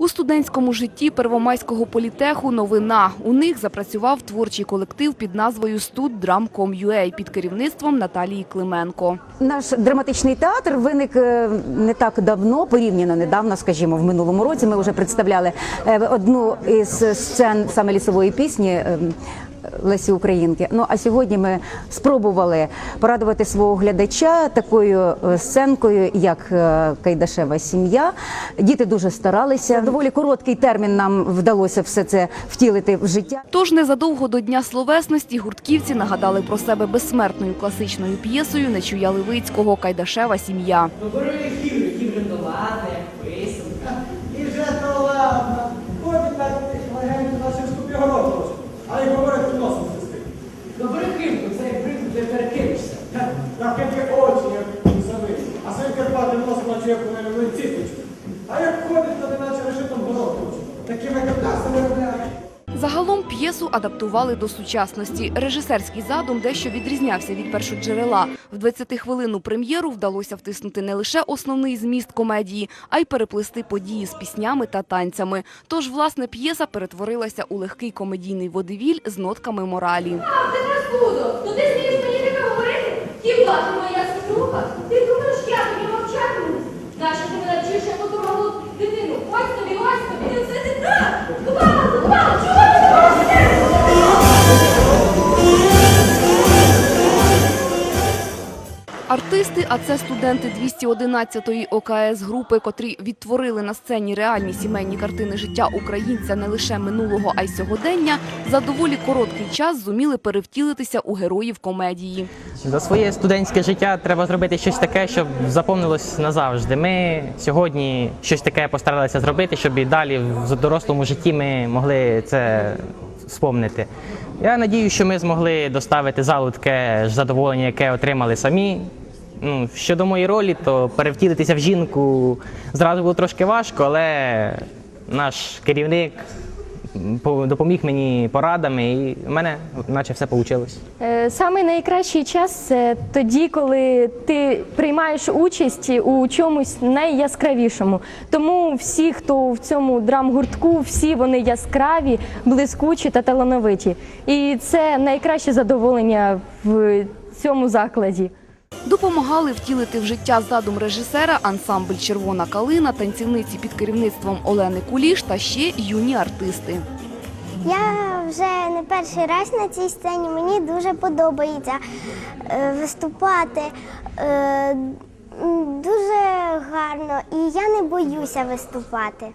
У студентському житті Первомайського політеху новина. У них запрацював творчий колектив під назвою «Студдрам.com.ua» під керівництвом Наталії Клименко. Наш драматичний театр виник е, не так давно, порівняно недавно, скажімо, в минулому році. Ми вже представляли е, одну із сцен саме лісової пісні. Лесі Українки. Ну а сьогодні ми спробували порадувати свого глядача такою е, сценкою, як е, Кайдашева сім'я. Діти дуже старалися. Доволі короткий термін нам вдалося все це втілити в життя. Тож незадовго до Дня словесності гуртківці нагадали про себе безсмертною класичною п'єсою Нечуя Левицького «Кайдашева сім'я». Добрий гіври, гіври до лади, писанка. І вже то ладно. Ходить так легенько на сільську пігородку. А й говорить носом свистить. Добрий гіври, це як бризу, ти перекинешся. На кепки очі, як самі. А Карпати носом наче як в ціпочку. А як ходить, то неначе решетом гороху. Такими капкасами виробляють. Загалом п'єсу адаптували до сучасності. Режисерський задум дещо відрізнявся від першоджерела. В 20-хвилинну прем'єру вдалося втиснути не лише основний зміст комедії, а й переплести події з піснями та танцями. Тож, власне, п'єса перетворилася у легкий комедійний водевіль з нотками моралі. Артисти, а це студенти 211-ї ОКС групи, котрі відтворили на сцені реальні сімейні картини життя українця не лише минулого, а й сьогодення, за доволі короткий час зуміли перевтілитися у героїв комедії. За своє студентське життя треба зробити щось таке, щоб запомнилось назавжди. Ми сьогодні щось таке постаралися зробити, щоб і далі в дорослому житті ми могли це спомнити. Я надію, що ми змогли доставити залу таке задоволення, яке отримали самі. Ну, щодо моєї ролі, то перевтілитися в жінку зразу було трошки важко, але наш керівник допоміг мені порадами, і в мене наче все вийшло. Е, Самий найкращий час це тоді, коли ти приймаєш участь у чомусь найяскравішому. Тому всі, хто в цьому драмгуртку, всі вони яскраві, блискучі та талановиті. І це найкраще задоволення в цьому закладі. Допомагали втілити в життя задум режисера ансамбль Червона калина, танцівниці під керівництвом Олени Куліш та ще юні артисти. Я вже не перший раз на цій сцені. Мені дуже подобається е, виступати. Е, Дуже гарно, і я не боюся виступати.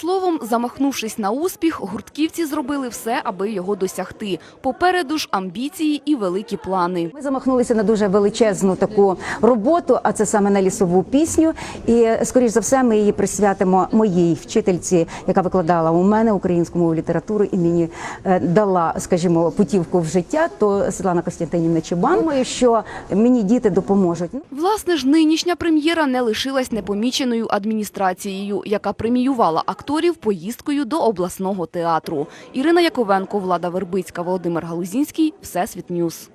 Словом, замахнувшись на успіх, гуртківці зробили все, аби його досягти. Попереду ж амбіції і великі плани. Ми замахнулися на дуже величезну таку роботу, а це саме на лісову пісню. І скоріш за все, ми її присвятимо моїй вчительці, яка викладала у мене українську мову літературу і мені е, дала, скажімо, путівку в життя. То Світлана Костянтинівна Чебан. Думаю, що мені діти допоможуть. Власне ж, нинішня прем'єра не лишилась непоміченою адміністрацією, яка преміювала акторів поїздкою до обласного театру. Ірина Яковенко, Влада Вербицька, Володимир Галузінський. Всесвіт Ньюс.